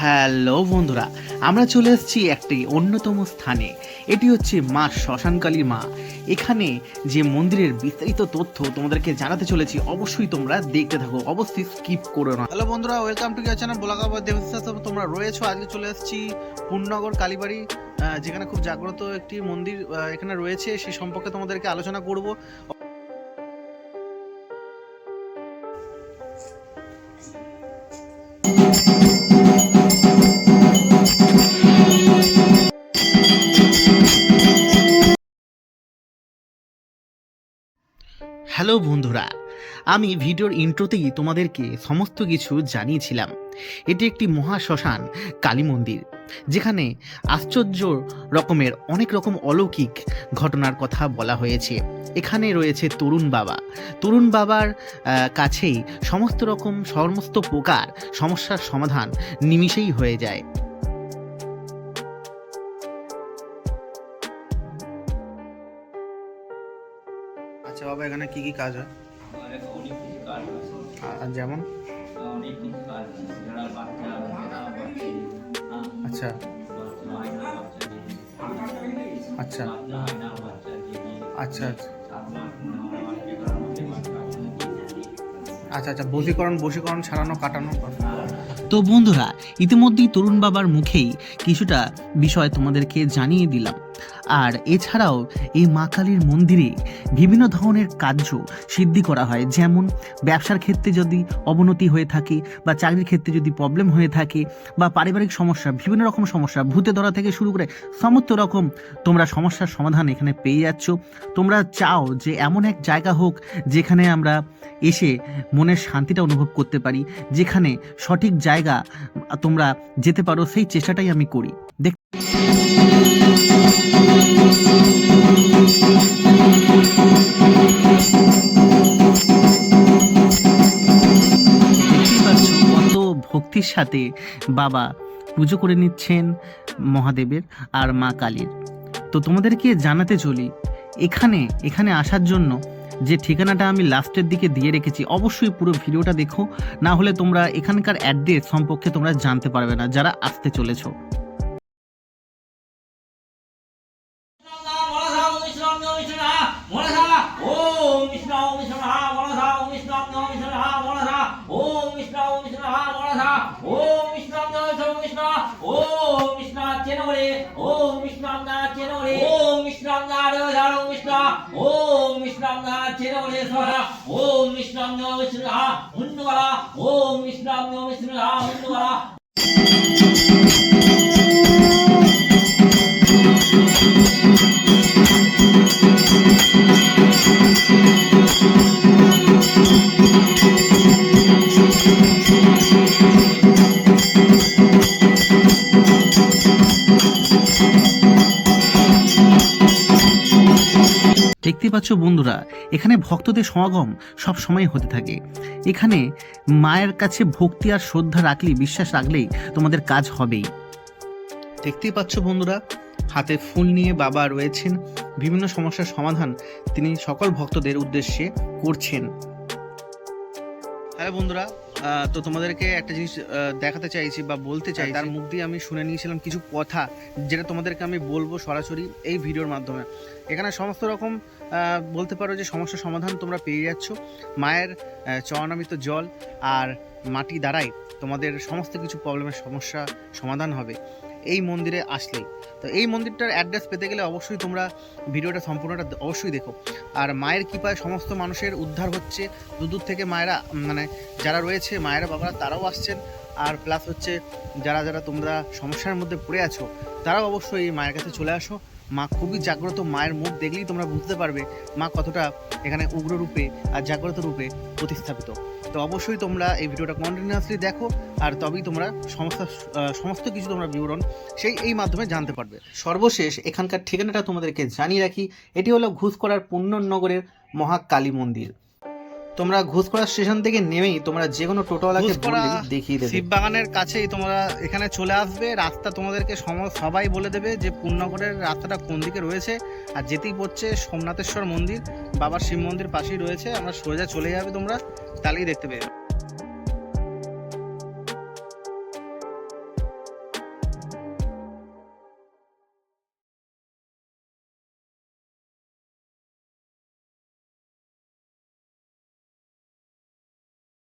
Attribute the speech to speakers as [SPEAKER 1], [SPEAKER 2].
[SPEAKER 1] Hello বন্ধুরা, আমরা চলে এসেছি একটি অন্যতম স্থানে। এটি হচ্ছে মা শ্মশানকালী মা। এখানে যে মন্দিরের বিস্তারিত তথ্য তোমাদেরকে জানাতে চলেছি, অবশ্যই তোমরা দেখতে থাকো। অবশ্যই স্কিপ করো না। হ্যালো বন্ধুরা ওয়েলকাম টু ইয়ার চ্যানেল বোলাগাবা দেবস্থান তোমরা রয়েছো, আজকে চলে এসেছি পূর্ণনগর কালীবাড়ি যেখানে খুব জাগ্রত একটি মন্দির এখানে রয়েছে। সেই সম্পর্কে তোমাদেরকে আলোচনা করব। হ্যালো বন্ধুরা, আমি ভিডিওর ইন্ট্রোতেই তোমাদেরকে সমস্ত কিছু জানিয়েছিলাম। এটি একটি মহা শ্মশান, কালী মন্দির, যেখানে আশ্চর্য রকমের অনেক রকম অলৌকিক ঘটনার কথা বলা হয়েছে। এখানে রয়েছে তরুণ বাবা। তরুণ বাবার কাছেই সমস্ত রকম সমস্ত প্রকার সমস্যার সমাধান নিমিষেই হয়ে যায়। আচ্ছা বাবা এখানে কি কি কাজ হয়? আর যেমন?
[SPEAKER 2] হ্যাঁ,
[SPEAKER 1] আচ্ছা। আচ্ছা আচ্ছা। আচ্ছা
[SPEAKER 2] বাচ্চা
[SPEAKER 1] আচ্ছা আচ্ছা। বশীকরণ বশীকরণ ছাড়ানো কাটানো। তো বন্ধুরা, ইতিমধ্যেই তরুণ বাবার মুখেই কিছুটা বিষয় তোমাদেরকে জানিয়ে দিলাম। আর এছাড়াও এই মা কালীর মন্দিরে বিভিন্ন ধরনের কার্য সিদ্ধি করা হয়। যেমন ব্যবসার ক্ষেত্রে যদি অবনতি হয়ে থাকে বা চাকরির ক্ষেত্রে যদি প্রবলেম হয়ে থাকে বা পারিবারিক সমস্যা, বিভিন্ন রকম সমস্যা, ভূতে ধরা থেকে শুরু করে সমস্ত রকম তোমরা সমস্যার সমাধান এখানে পেয়ে যাচ্ছ। তোমরা চাও যে এমন এক জায়গা হোক যেখানে আমরা এসে মনের শান্তিটা অনুভব করতে পারি, যেখানে সঠিক জায়গা তোমরা যেতে পারো, সেই চেষ্টাটাই আমি করি। দেখ ভক্তির সাথে বাবা পুজো করে নিচ্ছেন মহাদেবের আর মা কালীর। তো তোমাদেরকে জানাতে চলি, এখানে এখানে আসার জন্য যে ঠিকানাটা আমি লাস্টের দিকে দিয়ে রেখেছি অবশ্যই পুরো ভিডিওটা দেখো না হলে তোমরা এখানকার অ্যাড্রেস সম্পর্কে তোমরা জানতে পারবে না যারা আসতে চলেছো
[SPEAKER 2] చిరవలే స్వర ఓం విష్ణాం నో విష్ణు మున్నువల. ఓం విష్ణాం నో విష్ణు మున్నువల.
[SPEAKER 1] দেখতে পাচ্ছ বন্ধুরা, এখানে ভক্তদের সমাগম সব সময় হতে থাকে। এখানে মায়ের কাছে ভক্তি আর শ্রদ্ধা রাখলে বিশ্বাস রাখলেই তোমাদের কাজ হবেই। দেখতেই পাচ্ছ বন্ধুরা, হাতে ফুল নিয়ে বাবা রয়েছেন। বিভিন্ন সমস্যার সমাধান তিনি সকল ভক্তদের উদ্দেশ্যে করছেন। হ্যালো বন্ধুরা তো তোমাদেরকে একটা জিনিস দেখাতে চাইছি বা বলতে চাই তার মুখ দিয়ে আমি শুনে নিয়েছিলাম কিছু কথা যেটা তোমাদেরকে আমি বলব সরাসরি এই ভিডিওর মাধ্যমে। এখানে সমস্ত রকম বলতে পারো যে সমস্যার সমাধান তোমরা পেয়ে যাচ্ছ। মায়ের চরণামৃত জল আর মাটি দ্বারাই তোমাদের সমস্ত কিছু প্রবলেমের সমস্যা সমাধান হবে। এই মন্দিরে আসলেই। তো এই মন্দিরটার অ্যাড্রেস পেতে গেলে অবশ্যই তোমরা ভিডিওটা সম্পূর্ণটা অবশ্যই দেখো। আর মায়ের কৃপায় সমস্ত মানুষের উদ্ধার হচ্ছে। দূর দূর থেকে মায়েরা মানে যারা রয়েছে, মায়েরা, বাবারা, তারাও আসছেন। আর প্লাস হচ্ছে যারা যারা তোমরা সমস্যার মধ্যে পড়ে আছো, তারাও অবশ্যই মায়ের কাছে চলে আসো। মা খুবই জাগ্রত, মায়ের মুখ দেখলেই তোমরা বুঝতে পারবে মা কতটা এখানে উগ্র রূপে আর জাগ্রত রূপে প্রতিস্থাপিত। তো অবশ্যই তোমরা এই ভিডিওটা কন্টিনিউয়াসলি দেখো, আর তবেই তোমরা সমস্ত সমস্ত কিছু তোমরা বিবরণ সেই, এই মাধ্যমে জানতে পারবে। সর্বশেষ এখানকার ঠিকানাটা তোমাদেরকে জানিয়ে রাখি, এটি হলো ঘুষ করার পুণ্যনগরের মহাকালী মন্দির। তোমরা ঘুষপাড়া স্টেশন থেকে নেমেই তোমরা যে কোনো টোটোওয়ালাকে বললেই দেখিয়ে দেবে।
[SPEAKER 3] শিববাগানের কাছেই তোমরা এখানে চলে আসবে। রাস্তা তোমাদেরকে সম- সবাই বলে দেবে যে পূর্ণগড়ের রাস্তাটা কোন দিকে রয়েছে। আর যেতেই পড়ছে সোমনাথেশ্বর মন্দির। বাবার শিব মন্দির পাশেই রয়েছে। আমরা সোজা চলে যাবে তোমরা। তাহলেই দেখতে পেয়ে।